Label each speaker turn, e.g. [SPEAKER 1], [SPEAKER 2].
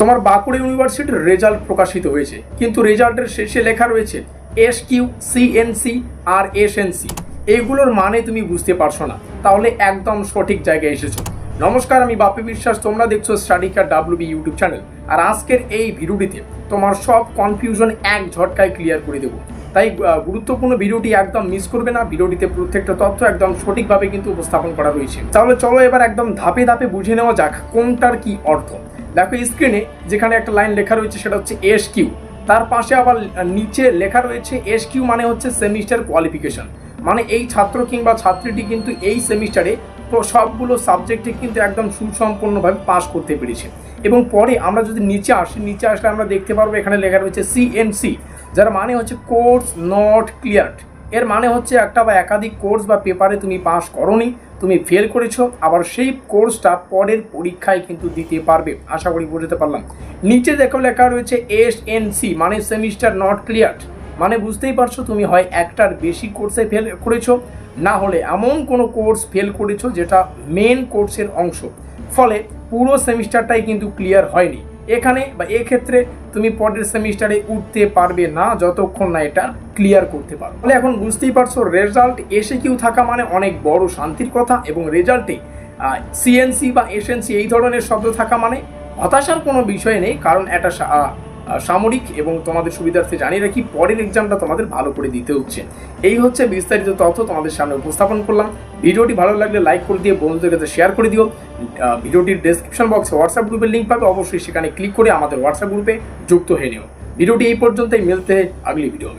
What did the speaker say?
[SPEAKER 1] তোমার বাঁকুড়া ইউনিভার্সিটির রেজাল্ট প্রকাশিত হয়েছে, কিন্তু রেজাল্টের শেষে লেখা রয়েছে এস কিউ সিএনসি আর এস এসএনসি এইগুলোর মানে তুমি বুঝতে পারছ না, তাহলে একদম সঠিক জায়গায় এসেছ। নমস্কার, আমি বাপি বিশ্বাস, তোমরা দেখছ Studykar W B YouTube channel. আর আজকের এই ভিডিওটিতে তোমার সব কনফিউশন এক ঝটকায় ক্লিয়ার করে দেবো। তাই গুরুত্বপূর্ণ ভিডিওটি একদম মিস করবে না, ভিডিওটিতে প্রত্যেকটা তথ্য একদম সঠিকভাবে কিন্তু উপস্থাপন করা রয়েছে। তাহলে চলো এবার একদম ধাপে ধাপে বুঝে নেওয়া যাক কোনটার কি অর্থ। দেখো স্ক্রিনে যেখানে একটা লাইন লেখা রয়েছে সেটা হচ্ছে এস কিউ তার পাশে আবার নিচে লেখা রয়েছে এস কিউ মানে হচ্ছে সেমিস্টার কোয়ালিফিকেশন মানে এই ছাত্র কিংবা ছাত্রীটি কিন্তু এই সেমিস্টারে সবগুলো সাবজেক্টে কিন্তু একদম সুসম্পন্নভাবে পাস করতে পেরেছে। এবং পরে আমরা যদি নিচে আসি, নিচে আসলে আমরা দেখতে পারব এখানে লেখা রয়েছে সিএনসি যার মানে হচ্ছে কোর্স নট ক্লিয়ার্ড এর মানে হচ্ছে একটা বা একাধিক কোর্স বা পেপারে তুমি পাস করনি, তুমি ফেল করেছ, আবার সেই কোর্সটা পরের পরীক্ষায় কিন্তু দিতে পারবে। আশা করি বুঝতে পারলাম। নিচে দেখো লেখা রয়েছে এস এন সি মানে সেমিস্টার নট ক্লিয়ার। মানে বুঝতেই পারছ তুমি হয় একটার বেশি কোর্সে ফেল করেছ, না হলে এমন কোনো কোর্স ফেল করেছ যেটা মেন কোর্সের অংশ। ফলে পুরো সেমিস্টারটাই কিন্তু ক্লিয়ার হয়নি। এখানে বা ক্ষেত্রে তুমি পরের সেমিস্টারে উঠতে পারবে না যতক্ষণ না এটা ক্লিয়ার করতে পারো। তাহলে এখন বুঝতেই পারছ রেজাল্ট এসে কিউ থাকা মানে অনেক বড় শান্তির কথা এবং রেজাল্টে সিএনসি বা এসএনসি এই ধরনের শব্দ থাকা মানে হতাশার কোনো বিষয় নেই, কারণ এটা সামরিক এবং তোমাদের সুবিধার্থে জানিয়ে রাখি, পরের এক্সামটা তোমাদের ভালো করে দিতে হচ্ছে। এই হচ্ছে বিস্তারিত তথ্য তোমাদের সামনে উপস্থাপন করলাম। ভিডিওটি ভালো লাগলে লাইক করে দিয়ে বন্ধুদের কাছে শেয়ার করে দিও। ভিডিওটির ডেসক্রিপশন বক্সে হোয়াটসঅ্যাপ গ্রুপের লিঙ্ক পাবে, অবশ্যই সেখানে ক্লিক করে আমাদের হোয়াটসঅ্যাপ গ্রুপে যুক্ত হয়ে নিও। ভিডিওটি এই পর্যন্তই, মিলতে আগলি ভিডিও